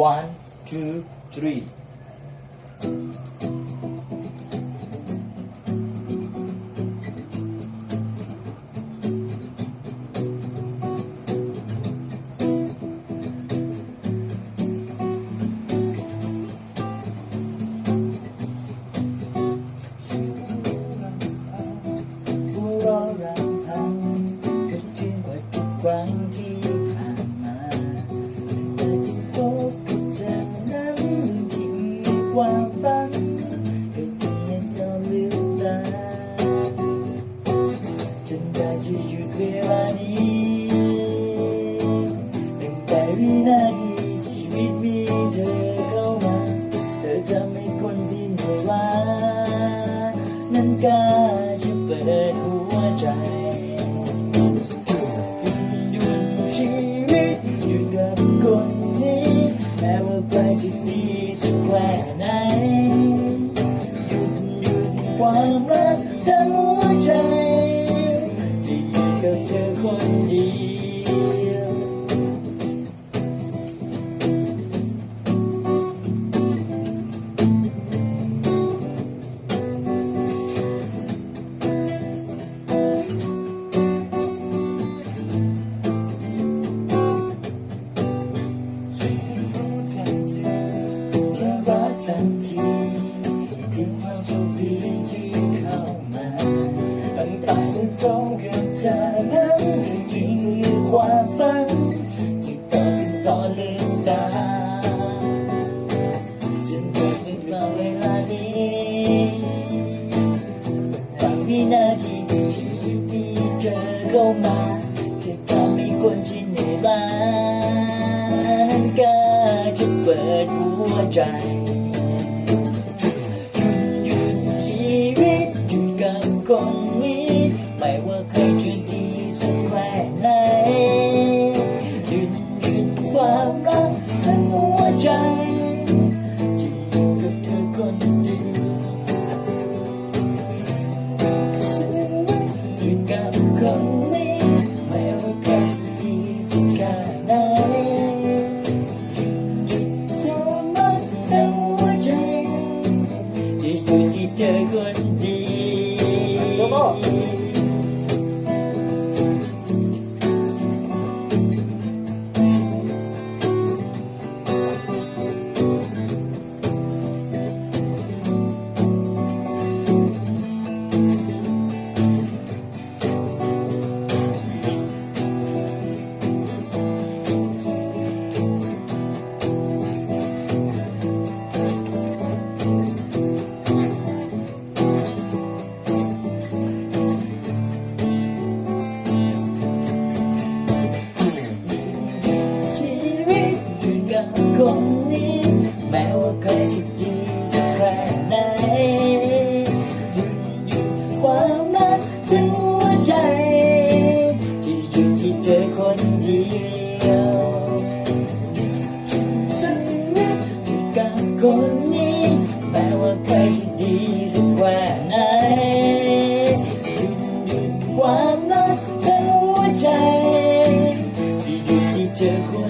one two three. หั ก็เพียงเท่าลืมตาจนได้จะหยุดเวลานี้ตั้งแต่วินาทีชีวิตมีเธอเข้ามาเธอทำให้คนที่เหนื่อยล้านั้นกล้าจะเปิดหัวใจอยู่ชีวิตอยู่กับคนนี้แม้ว่าใครจะดีสักแค่ไหน ความรักทั้งหัวใจจะอยู่กับเธอ ตั้งแต่ได้พบกับเธอนั้นจริงหรือความฝันที่เกิดตอนลืมตาฉันเกิดถึงเวลานี้บางวินาทีชีวิตที่เจอเข้ามาจะทำให้คนที่เหนื่อยล้านั้นกล้าจะเปิดหัวใจ สักแค่ไหนจะรักเธอหัวใจที่อยู่ที่เธอคนดี ถึงหัวใจ ที่อยู่ที่เธอคนเดียวฉันนึกถึงกับคนนี้ แม้ว่าเคยจะดีสักแค่ไหนความรักทั้งหัวใจ ที่อยู่ที่เธอคน